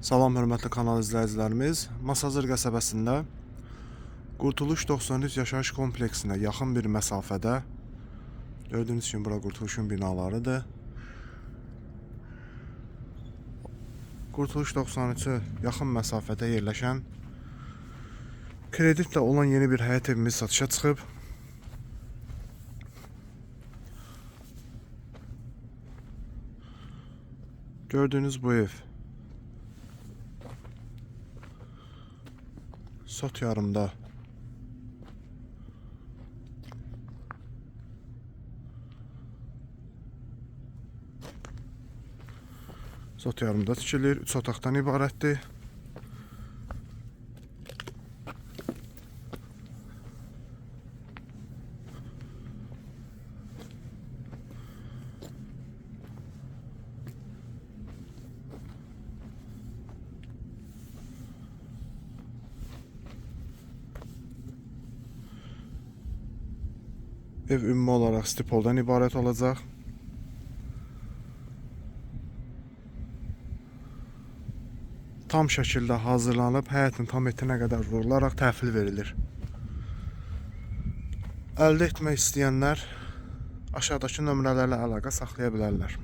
Salam hörmətli kanal izləyicilərimiz. Masazır qəsəbəsində Qurtuluş 93 yaşayış kompleksinə yaxın bir məsafədə gördüyünüz kimi bura Qurtuluşun binalarıdır. Qurtuluş 93-ə yaxın məsafədə yerləşən kreditlə olan yeni bir həyət evimiz satışa çıxıb. Gördüğünüz bu ev Sot yarımda. Sot yarımda tikilir. 3 otaqdan ibarətdir. Ev ümumi olaraq stipoldan ibarət olacaq. Tam şəkildə hazırlanıb həyətin tam etinə qədər vurularaq təhvil verilir. Əldə etmək istəyənlər aşağıdakı nömrələrlə əlaqə saxlaya bilərlər.